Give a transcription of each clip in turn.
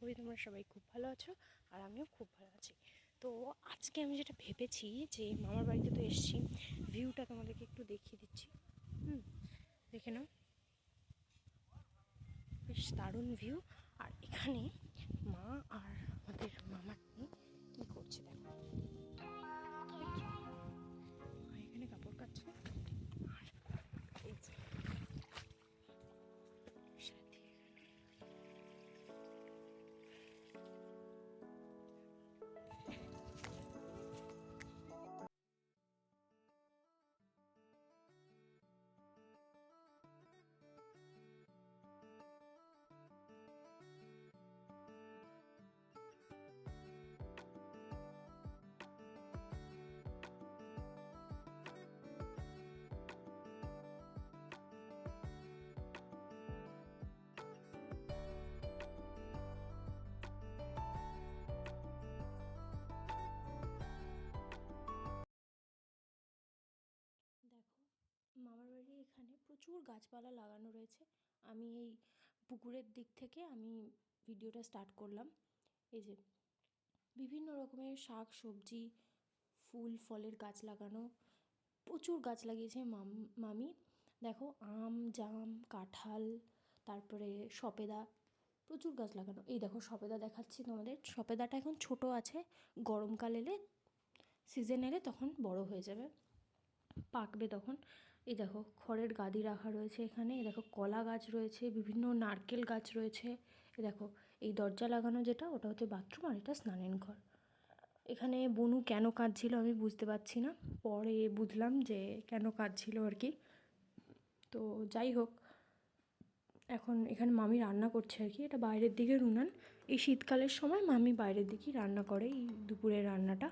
করি, তোমরা সবাই খুব ভালো আছো আর আমিও খুব ভালো আছি। তো আজকে আমি যেটা ভেবেছি যে মামার বাড়িতে তো এসেছি ভিউটা তোমাদেরকে একটু দেখিয়ে দিচ্ছি। হুম, দেখে নাও। বেশ দারুণ ভিউ আর এখানে মা আর আমাদের মামার মেয়ে কী করছে দেখো। প্রচুর গাছপালা লাগানো রয়েছে। আমি এই পুকুরের দিক থেকে আমি ভিডিওটা স্টার্ট করলাম। এই যে, বিভিন্ন রকমের শাক, সবজি, ফুল, ফলের গাছ লাগানো, প্রচুর গাছ লাগিয়েছে মাম, মামি। দেখো, আম, জাম, কাঁঠাল, তারপরে সবেদা প্রচুর গাছ লাগানো। এই দেখো সবেদা দেখাচ্ছি তোমাদের। সবেদাটা এখন ছোট আছে, গরমকাল এলে সিজন এলে তখন বড় হয়ে যাবে। পাকবে তখন। এই দেখো খড়ের গাদি রাখা রয়েছে এখানে, এই দেখো কলা গাছ রয়েছে, বিভিন্ন নারকেল গাছ রয়েছে। এই দেখো, এই দরজা লাগানো যেটা, ওটা হচ্ছে বাথরুম আর এটা স্নানের ঘর। এখানে বনু কেন কাঁদছিল আমি বুঝতে পারছি না, পরে বুঝলাম যে কেন কাঁদছিল আর কি। তো যাই হোক, এখন এখানে মামি রান্না করছে আর কি, এটা বাইরের দিকের উনান এই শীতকালের সময় মামি বাইরের দিকেই রান্না করে, এই দুপুরের রান্নাটা।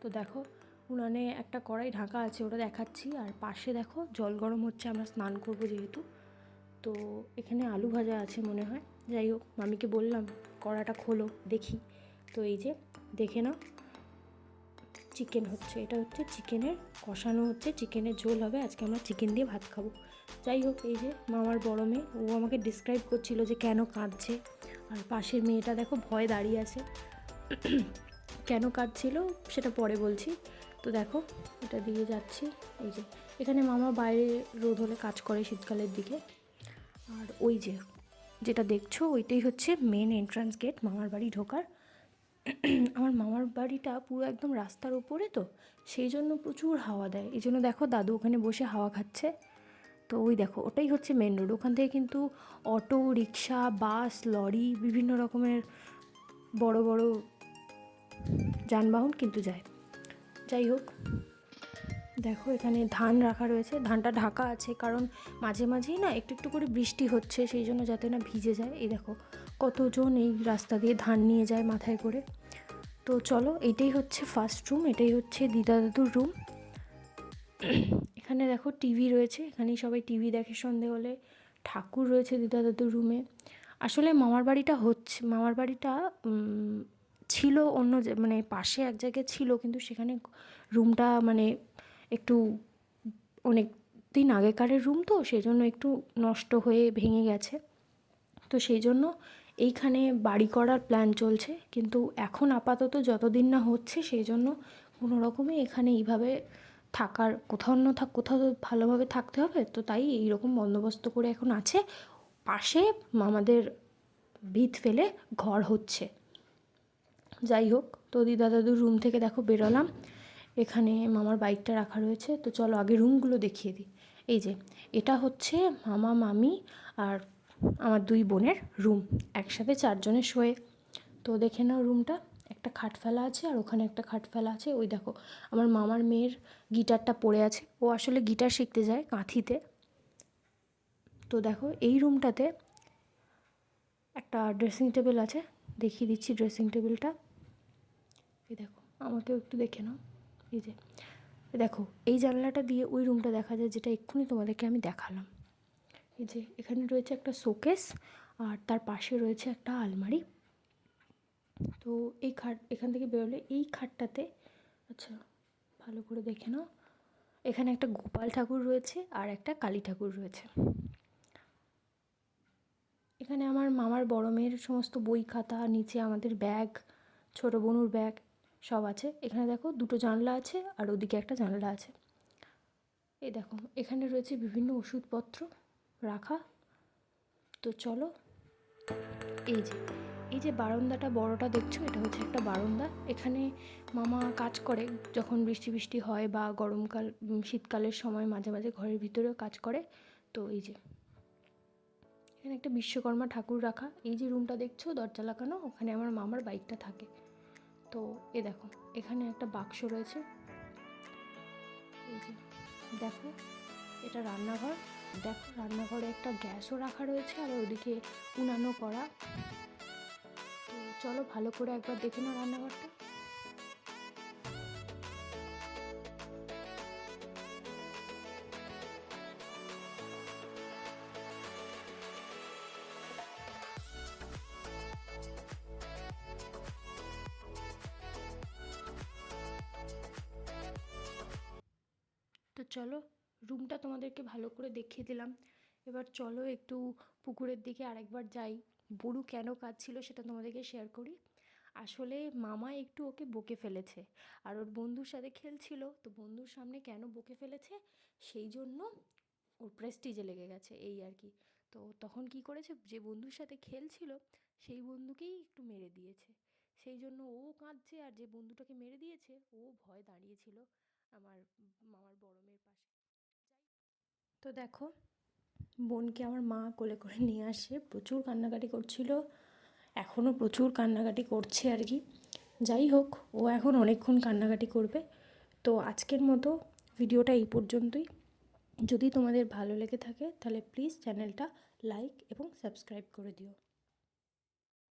তো দেখো উনানে একটা কড়াই ঢাকা আছে, ওটা দেখাচ্ছি। আর পাশে দেখো, জল গরম হচ্ছে, আমরা স্নান করব যেহেতু। তো এখানে আলু ভাজা আছে মনে হয়। যাই হোক, মামিকে বললাম, কড়াটা খোলো, দেখি। তো এই যে, দেখে নাও। চিকেন হচ্ছে, এটা হচ্ছে চিকেনের, কষানো হচ্ছে, চিকেনের ঝোল হবে। আজকে আমরা চিকেন দিয়ে ভাত খাব। যাই হোক, এই যে, মামার বড় মেয়ে, ও আমাকে ডিসক্রাইব করছিল যে কেন কাঁদছে। আর পাশের মেয়েটা দেখো, ভয় দাঁড়িয়ে আছে। কেন কাঁদছিল, সেটা পরে বলছি। তো দেখো, এটা দিয়ে যাচ্ছি। এই যে, এখানে মামা বাইরে রোদ হলে কাজ করে শীতকালের দিকে। আর ওই যে, যেটা দেখছ, ওইটাই হচ্ছে মেন এন্ট্রান্স গেট মামার বাড়ি ঢোকার। আমার মামার বাড়িটা পুরো একদম রাস্তার উপরে তো, সেই জন্য প্রচুর হাওয়া দেয়। এই জন্য দেখো, দাদু ওখানে বসে হাওয়া খাচ্ছে। তো ওই দেখো, ওটাই হচ্ছে মেন রোড ওখান থেকে কিন্তু অটো, রিক্সা, বাস, লরি, বিভিন্ন রকমের বড় বড় যানবাহন কিন্তু যায়। যাই হোক, দেখো এখানে ধান রাখা রয়েছে। ধানটা ঢাকা আছে কারণ মাঝে মাঝেই না একটু একটু করে বৃষ্টি হচ্ছে, সেই জন্য যাতে না ভিজে যায়। এই দেখো, কতজন এই রাস্তা দিয়ে ধান নিয়ে যায় মাথায় করে। তো চলো, এটাই হচ্ছে ফার্স্ট রুম এটাই হচ্ছে দিদা দাদুর রুম এখানে দেখো টিভি রয়েছে, এখানেই সবাই টিভি দেখে সন্ধে হলে ঠাকুর রয়েছে দিদা দাদুর রুমে আসলে মামার বাড়িটা হচ্ছে, মামার বাড়িটা ছিল অন্য মানে পাশে এক জায়গায় ছিল, কিন্তু সেখানে রুমটা মানে একটু অনেক দিন আগেকারের রুম তো সেই জন্য একটু নষ্ট হয়ে ভেঙে গেছে। তো সেই জন্য এইখানে বাড়ি করার প্ল্যান চলছে, কিন্তু এখন আপাতত যতদিন না হচ্ছে, সেই জন্য কোনো রকমে এখানে এইভাবে থাকার, কোথাও না থাক, কোথাও ভালোভাবে থাকতে হবে, তো তাই এইরকম বন্দোবস্ত করে এখন আছে। পাশে আমাদের ভিত ফেলে ঘর হচ্ছে। যাই হোক, তো দিদা দাদুর রুম থেকে দেখো বেরোলাম। এখানে মামার বাইকটা রাখা রয়েছে, তো চলো আগে রুমগুলো দেখিয়ে দিই। এই যে, এটা হচ্ছে মামা, মামি আর আমার দুই বোনের রুম একসাথে চারজনের শোয়ে। তো দেখে নাও রুমটা একটা খাট ফেলা আছে আর ওখানে একটা খাট ফেলা আছে। ওই দেখো, আমার মামার মেয়ের গিটারটা পড়ে আছে। ও আসলে গিটার শিখতে যায় কাঁথিতে। তো দেখো, এই রুমটাতে একটা ড্রেসিং টেবিল আছে। দেখিয়ে দিচ্ছি ড্রেসিং টেবিলটা এই দেখো, আমাকেও একটু দেখে নাও। এই যে দেখো, এই জানলাটা দিয়ে ওই রুমটা দেখা যায় যেটা এক্ষুনি তোমাদেরকে আমি দেখালাম। এই যে, এখানে রয়েছে একটা শোকেস আর তার পাশে রয়েছে একটা আলমারি। তো এই খাট, এখান থেকে বেরোলে এই খাটটাতে আচ্ছা ভালো করে দেখে নাও। এখানে একটা গোপাল ঠাকুর রয়েছে, আর একটা কালী ঠাকুর রয়েছে। এখানে আমার মামার বড় মেয়ের সমস্ত বই খাতা, নিচে আমাদের ব্যাগ, ছোট বোনুর ব্যাগ সব আছে। এখানে দেখো দুটো জানলা আছে আর ওদিকে একটা জানলা আছে। এই দেখো, এখানে রয়েছে বিভিন্ন ওষুধপত্র রাখা। তো চলো, এই যে এই যে বারান্দাটা বড়টা দেখছ, এটা হচ্ছে একটা বারান্দা। এখানে মামা কাজ করে, যখন বৃষ্টি বৃষ্টি হয় বা গরমকাল শীতকালের সময় মাঝে মাঝে ঘরের ভিতরেও কাজ করে। তো এই যে এখানে একটা বিশ্বকর্মা ঠাকুর রাখা। এই যে রুমটা দেখছ, দরজা লাগানো, ওখানে আমার মামার বাইকটা থাকে। তো এ দেখো, এখানে একটা বাক্স রয়েছে। এই যে, দেখো, এটা রান্নাঘর। দেখো, রান্নাঘরে একটা গ্যাসও রাখা রয়েছে আর ওদিকে উনানো করা। তো চলো, ভালো করে একবার দেখে নাও রান্নাঘরটা। চলো রুমটা তোমাদেরকে ভালো করে দেখিয়ে দিলাম। এবার চলো একটু পুকুরের দিকে আরেকবার যাই। বড়ু কেন কাঁদছিল সেটা তোমাদেরকে শেয়ার করি। আসলে মামা একটু ওকে বকে ফেলেছে, আর ওর বন্ধুর সাথে খেলছিল। তো বন্ধুর সামনে কেন বকে ফেলেছে? সেই জন্য ওর প্রেস্টিজে লেগে গেছে, এই আর কি। তো তখন কি করেছে? যে বন্ধুর সাথে খেলছিল, সেই বন্ধুকেই একটু মেরে দিয়েছে। সেই জন্য ও কাঁদছে, আর যে বন্ধুটাকে মেরে দিয়েছে, ও ভয় দাঁড়িয়েছিল আমার মামার বড় মেয়ের পাশে। তো দেখো, বোনকে আমার মা কোলে করে নিয়ে আসে, প্রচুর কান্নাকাটি করছিল এখনও প্রচুর কান্নাকাটি করছে আর কি। যাই হোক, ও এখন অনেকক্ষণ কান্নাকাটি করবে। তো আজকের মতো ভিডিওটা এই পর্যন্তই। যদি তোমাদের ভালো লেগে থাকে, তাহলে প্লিজ চ্যানেলটা লাইক এবং সাবস্ক্রাইব করে দিও।